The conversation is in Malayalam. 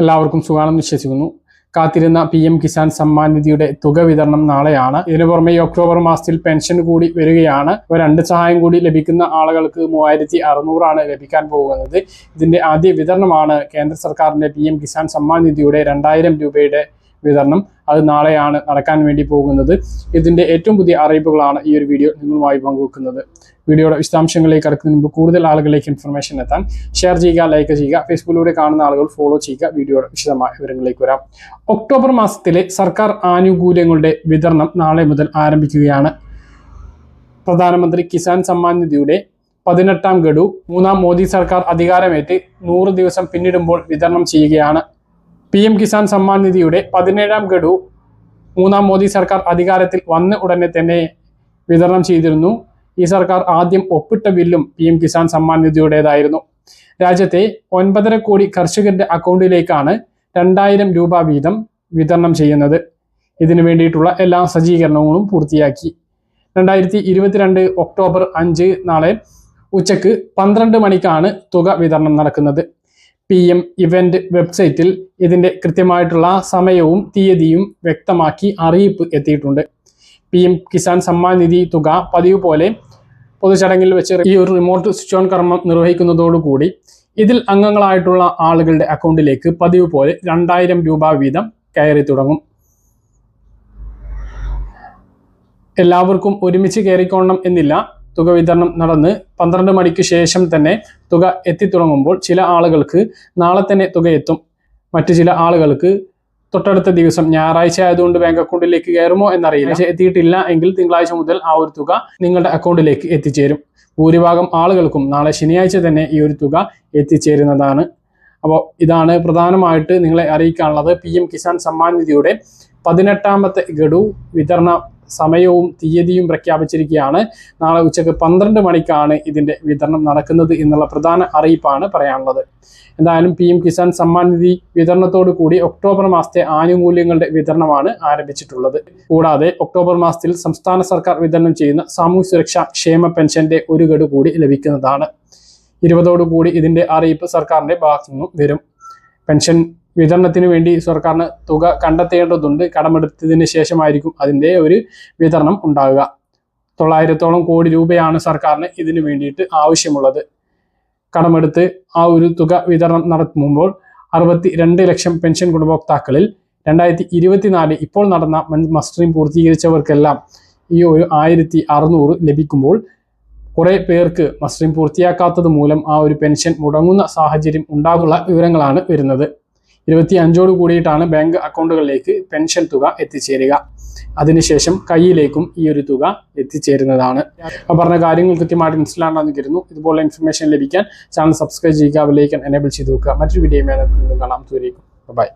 എല്ലാവർക്കും സുഖാണെന്ന് വിശ്വസിക്കുന്നു. കാത്തിരുന്ന പി എം കിസാൻ സമ്മാൻ നിധിയുടെ തുക വിതരണം നാളെയാണ്. ഇതിനു പുറമെ ഒക്ടോബർ മാസത്തിൽ പെൻഷൻ കൂടി വരികയാണ്. ഇപ്പൊ രണ്ട് സഹായം കൂടി ലഭിക്കുന്ന ആളുകൾക്ക് മൂവായിരത്തി അറുന്നൂറാണ് ലഭിക്കാൻ പോകുന്നത്. ഇതിന്റെ ആദ്യ വിതരണമാണ് കേന്ദ്ര സർക്കാരിന്റെ പി എം കിസാൻ സമ്മാൻ നിധിയുടെ രണ്ടായിരം രൂപയുടെ വിതരണം. അത് നാളെയാണ് നടക്കാൻ വേണ്ടി പോകുന്നത്. ഇതിന്റെ ഏറ്റവും പുതിയ അറിയിപ്പുകളാണ് ഈ ഒരു വീഡിയോ നിങ്ങളുമായി പങ്കുവെക്കുന്നത്. വീഡിയോയുടെ വിശദാംശങ്ങളിലേക്ക് കടക്കുന്നതിന് മുമ്പ് കൂടുതൽ ആളുകളിലേക്ക് ഇൻഫർമേഷൻ എത്താൻ ഷെയർ ചെയ്യുക ലൈക്ക് ചെയ്യുക ഫേസ്ബുക്കിലൂടെ കാണുന്ന ആളുകൾ ഫോളോ ചെയ്യുക വീഡിയോയുടെ വിശദമായ വിവരങ്ങളിലേക്ക് വരാം. ഒക്ടോബർ മാസത്തിലെ സർക്കാർ ആനുകൂല്യങ്ങളുടെ വിതരണം നാളെ മുതൽ ആരംഭിക്കുകയാണ്. പ്രധാനമന്ത്രി കിസാൻ സമ്മാൻ നിധിയുടെ പതിനെട്ടാം ഗഡു മൂന്നാം മോദി സർക്കാർ അധികാരമേറ്റ് നൂറ് ദിവസം പിന്നിടുമ്പോൾ വിതരണം ചെയ്യുകയാണ്. പി എം കിസാൻ സമ്മാൻ നിധിയുടെ പതിനേഴാം ഗഡു മൂന്നാം മോദി സർക്കാർ അധികാരത്തിൽ വന്ന ഉടനെ തന്നെ വിതരണം ചെയ്തിരുന്നു. ഈ സർക്കാർ ആദ്യം ഒപ്പിട്ട ബില്ലും പി എം കിസാൻ സമ്മാൻ നിധിയുടേതായിരുന്നു. രാജ്യത്തെ ഒൻപതര കോടി കർഷകരുടെ അക്കൗണ്ടിലേക്കാണ് രണ്ടായിരം രൂപ വീതം വിതരണം ചെയ്യുന്നത്. ഇതിനു വേണ്ടിയിട്ടുള്ള എല്ലാ സജ്ജീകരണങ്ങളും പൂർത്തിയാക്കി. രണ്ടായിരത്തി ഇരുപത്തിരണ്ട് ഒക്ടോബർ അഞ്ച് നാളെ ഉച്ചയ്ക്ക് പന്ത്രണ്ട് മണിക്കാണ് തുക വിതരണം നടക്കുന്നത്. പി എം ഇവന്റ് വെബ്സൈറ്റിൽ ഇതിന്റെ കൃത്യമായിട്ടുള്ള സമയവും തീയതിയും വ്യക്തമാക്കി അറിയിപ്പ് എത്തിയിട്ടുണ്ട്. പി എം കിസാൻ സമ്മാൻ നിധി തുക പതിവ് പോലെ പൊതുചടങ്ങിൽ വെച്ച് ഈ ഒരു റിമോട്ട് സ്വിച്ച് ഓൺ കർമ്മം നിർവഹിക്കുന്നതോടുകൂടി ഇതിൽ അംഗങ്ങളായിട്ടുള്ള ആളുകളുടെ അക്കൗണ്ടിലേക്ക് പതിവ് പോലെ രണ്ടായിരം രൂപ വീതം കയറി തുടങ്ങും. എല്ലാവർക്കും ഒരുമിച്ച് കയറിക്കോണം എന്നില്ല. തുക വിതരണം നടന്ന് പന്ത്രണ്ട് മണിക്ക് ശേഷം തന്നെ തുക എത്തിത്തുടങ്ങുമ്പോൾ ചില ആളുകൾക്ക് നാളെ തന്നെ തുക എത്തും. മറ്റു ചില ആളുകൾക്ക് തൊട്ടടുത്ത ദിവസം ഞായറാഴ്ച ആയതുകൊണ്ട് ബാങ്ക് അക്കൗണ്ടിലേക്ക് കയറുമോ എന്നറിയില്ല. പക്ഷേ എത്തിയിട്ടില്ല എങ്കിൽ തിങ്കളാഴ്ച മുതൽ ആ ഒരു തുക നിങ്ങളുടെ അക്കൗണ്ടിലേക്ക് എത്തിച്ചേരും. ഭൂരിഭാഗം ആളുകൾക്കും നാളെ ശനിയാഴ്ച തന്നെ ഈ ഒരു തുക എത്തിച്ചേരുന്നതാണ്. അപ്പോൾ ഇതാണ് പ്രധാനമായിട്ട് നിങ്ങളെ അറിയിക്കാനുള്ളത്. പി എം കിസാൻ സമ്മാൻ നിധിയുടെ പതിനെട്ടാമത്തെ ഗഡു വിതരണ സമയവും തീയതിയും പ്രഖ്യാപിച്ചിരിക്കുകയാണ്. നാളെ ഉച്ചയ്ക്ക് പന്ത്രണ്ട് മണിക്കാണ് ഇതിന്റെ വിതരണം നടക്കുന്നത് എന്നുള്ള പ്രധാന അറിയിപ്പാണ് പറയാനുള്ളത്. എന്തായാലും പി എം കിസാൻ സമ്മാൻ നിധി വിതരണത്തോടു കൂടി ഒക്ടോബർ മാസത്തെ ആനുകൂല്യങ്ങളുടെ വിതരണമാണ് ആരംഭിച്ചിട്ടുള്ളത്. കൂടാതെ ഒക്ടോബർ മാസത്തിൽ സംസ്ഥാന സർക്കാർ വിതരണം ചെയ്യുന്ന സാമൂഹ്യ സുരക്ഷാ ക്ഷേമ പെൻഷന്റെ ഒരു ഗഡു കൂടി ലഭിക്കുന്നതാണ്. ഇരുപതോടുകൂടി ഇതിന്റെ അറിയിപ്പ് സർക്കാരിന്റെ ഭാഗത്തു നിന്നും വരും. പെൻഷൻ വിതരണത്തിന് വേണ്ടി സർക്കാരിന് തുക കണ്ടെത്തേണ്ടതുണ്ട്. കടമെടുത്തതിന് ശേഷമായിരിക്കും അതിന്റെ ഒരു വിതരണം ഉണ്ടാകുക തൊള്ളായിരത്തോളം കോടി രൂപയാണ് സർക്കാരിന് ഇതിന് വേണ്ടിയിട്ട് ആവശ്യമുള്ളത്. കടമെടുത്ത് ആ ഒരു തുക വിതരണം നടത്തുമ്പോൾ അറുപത്തി രണ്ട് ലക്ഷം പെൻഷൻ ഗുണഭോക്താക്കളിൽ രണ്ടായിരത്തി ഇരുപത്തിനാല് ഇപ്പോൾ നടന്ന മസ്റ്ററിംഗ് പൂർത്തീകരിച്ചവർക്കെല്ലാം ഈ ഒരു ആയിരത്തി അറുന്നൂറ് ലഭിക്കുമ്പോൾ കുറേ പേർക്ക് മസ്റ്ററിംഗ് പൂർത്തിയാക്കാത്തത് മൂലം ആ ഒരു പെൻഷൻ മുടങ്ങുന്ന സാഹചര്യം ഉണ്ടാകുള്ള വിവരങ്ങളാണ് വരുന്നത്. ഇരുപത്തി അഞ്ചോട് കൂടിയിട്ടാണ് ബാങ്ക് അക്കൗണ്ടുകളിലേക്ക് പെൻഷൻ തുക എത്തിച്ചേരുക. അതിനുശേഷം കയ്യിലേക്കും ഈ ഒരു തുക എത്തിച്ചേരുന്നതാണ്. ആ പറഞ്ഞ കാര്യങ്ങൾ കൃത്യമായിട്ട് മനസ്സിലാണെന്ന് കരുതുന്നു. ഇതുപോലെ ഇൻഫർമേഷൻ ലഭിക്കാൻ ചാനൽ സബ്സ്ക്രൈബ് ചെയ്യുക വിലയിക്കാൻ എനേബിൾ ചെയ്ത് വെക്കുക. മറ്റൊരു വീഡിയോ കാണാം. ദൂരേക്കും ബൈ